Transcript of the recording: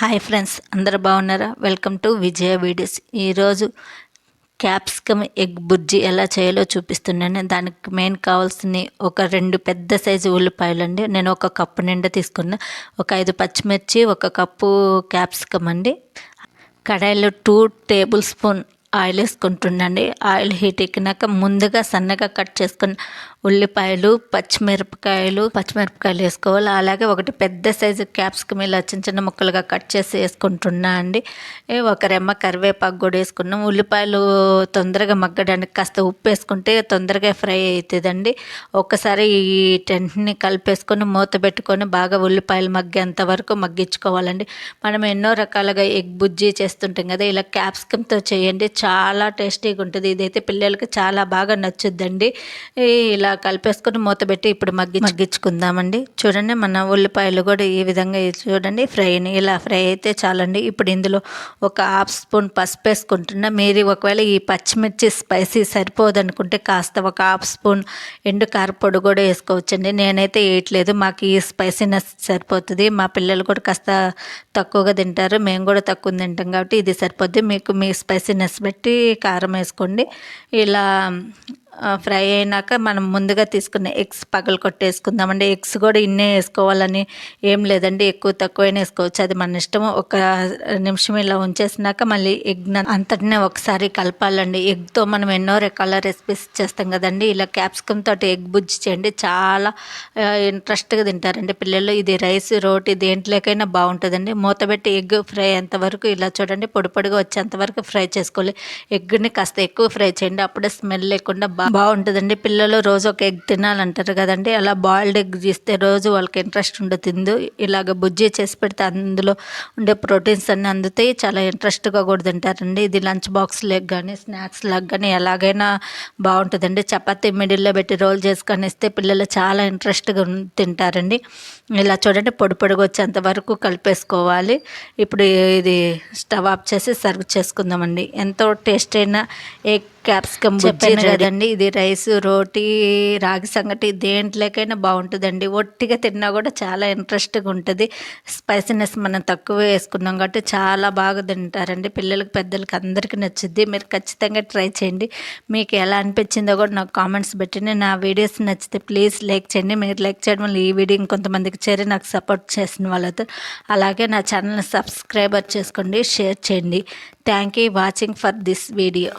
Hi friends అందరు బాగున్నారా? Welcome to Vijaya videos. ఈరోజు క్యాప్సికమ్ ఎగ్ బుజ్జి ఎలా చేయాలో చూపిస్తున్నాను. దానికి మెయిన్ కావాల్సింది ఒక రెండు పెద్ద సైజు ఉల్లిపాయలు అండి. నేను ఒక కప్పు నిండా తీసుకున్నా. ఒక ఐదు పచ్చిమిర్చి ఒక కప్పు క్యాప్సికమ్ అండి. కడాయిలో టూ టేబుల్ స్పూన్ ఆయిల్ వేసుకుంటుండండి ఆయిల్ హీట్ ఎక్కినాక ముందుగా సన్నగా కట్ చేసుకుని ఉల్లిపాయలు పచ్చిమిరపకాయలు పచ్చిమిరపకాయలు వేసుకోవాలి. అలాగే ఒకటి పెద్ద సైజు క్యాప్సికమ్ ఇలా చిన్న చిన్న ముక్కలుగా కట్ చేసి వేసుకుంటున్నా అండి. ఒక రెమ్మ కరివేపాకు కూడా వేసుకున్నాం. ఉల్లిపాయలు తొందరగా మగ్గడానికి కాస్త ఉప్పు వేసుకుంటే తొందరగా ఫ్రై అవుతుందండి. ఒక్కసారి ఈ టెంట్ని కలిపేసుకొని మూత పెట్టుకొని బాగా ఉల్లిపాయలు మగ్గేంత వరకు మగ్గించుకోవాలండి. మనం ఎన్నో రకాలుగా ఎగ్ బుజ్జి చేస్తుంటాం కదా ఇలా క్యాప్సికమ్తో చేయండి. చాలా టేస్టీగా ఉంటుంది. ఇదైతే పిల్లలకి చాలా బాగా నచ్చుద్దండి. ఇలా కలిపేసుకొని మూత పెట్టి ఇప్పుడు మగ్గి మగ్గించుకుందామండి. చూడండి మన ఉల్లిపాయలు కూడా ఈ విధంగా చూడండి ఫ్రైని ఇలా ఫ్రై అయితే చాలండి. ఇప్పుడు ఇందులో ఒక హాఫ్ స్పూన్ పసుపు వేసుకుంటున్నా. మీరు ఒకవేళ ఈ పచ్చిమిర్చి స్పైసీ సరిపోదనుకుంటే కాస్త ఒక హాఫ్ స్పూన్ ఎండు కారపొడి కూడా వేసుకోవచ్చండి. నేనైతే వేయట్లేదు. మాకు ఈ స్పైసీనెస్ సరిపోతుంది. మా పిల్లలు కూడా కాస్త తక్కువగా తింటారు. మేము కూడా తక్కువ తింటాం కాబట్టి ఇది సరిపోద్ది. మీకు మీ స్పైసీనెస్ పెట్టి కారం వేసుకోండి. ఇలా ఫ్రై అయినాక మనం ముందుగా తీసుకున్న ఎగ్స్ పగలు కొట్టేసుకుందామండి. ఎగ్స్ కూడా ఇన్నే వేసుకోవాలని ఏం లేదండి. ఎక్కువ తక్కువైనా వేసుకోవచ్చు. అది మన ఇష్టం ఒక నిమిషం ఇలా ఉంచేసినాక మళ్ళీ ఎగ్ అంతటినే ఒకసారి కలపాలండి. ఎగ్తో మనం ఎన్నో రకాల రెసిపీస్ చేస్తాం కదండి. ఇలా క్యాప్సికమ్ తోటి ఎగ్ బుజ్జి చేయండి. చాలా ఇంట్రెస్ట్గా తింటారండి పిల్లలు. ఇది రైస్ రోటీ దేంట్లోకైనా బాగుంటుందండి. మూతబెట్టి ఎగ్ ఫ్రై అంతవరకు ఇలా చూడండి. పొడి పొడిగా వచ్చేంత వరకు ఫ్రై చేసుకోవాలి. ఎగ్ని కాస్త ఎక్కువ ఫ్రై చేయండి. అప్పుడే స్మెల్ లేకుండా బాగుంటుందండి. పిల్లలు రోజు ఒక ఎగ్ తినాలంటారు కదండి. అలా బాయిల్డ్ ఎగ్ చేస్తే రోజు వాళ్ళకి ఇంట్రెస్ట్ ఉండదు ఇలాగ బుజ్జి చేసి పెడితే అందులో ఉండే ప్రోటీన్స్ అన్నీ అందుతాయి. చాలా ఇంట్రెస్ట్గా కూడా తింటారండి. ఇది లంచ్ బాక్స్ లెగ్ కానీ స్నాక్స్ లాగ్ కానీ ఎలాగైనా బాగుంటుందండి. చపాతీ మిడిల్లో పెట్టి రోల్ చేసుకొని ఇస్తే పిల్లలు చాలా ఇంట్రెస్ట్గా తింటారండి. ఇలా చూడండి పొడి పొడిగా వచ్చేంత వరకు కలిపేసుకోవాలి. ఇప్పుడు ఇది స్టవ్ ఆఫ్ చేసి సర్వ్ చేసుకుందామండి. ఎంతో టేస్ట్ అయిన ఎగ్ క్యాప్సికమ్ చెప్పాను కదండి ఇది రైస్ రోటీ రాగి సంగటి దేంట్లోకైనా బాగుంటుందండి. ఒట్టిగా తిన్నా కూడా చాలా ఇంట్రెస్ట్గా ఉంటుంది. స్పైసీనెస్ మనం తక్కువ వేసుకున్నాం కాబట్టి చాలా బాగా తింటారండి. పిల్లలకి పెద్దలకి అందరికీ నచ్చుద్ది. మీరు ఖచ్చితంగా ట్రై చేయండి. మీకు ఎలా అనిపించిందో కూడా నాకు కామెంట్స్ పెట్టండి. నా వీడియోస్ నచ్చితే ప్లీజ్ లైక్ చేయండి. మీరు లైక్ చేయడం వల్ల ఈ వీడియో ఇంకొంతమందికి చేరి నాకు సపోర్ట్ చేసిన వాళ్ళతో. అలాగే నా ఛానల్ని సబ్స్క్రైబర్ చేసుకోండి షేర్ చేయండి. Thank you watching for this video.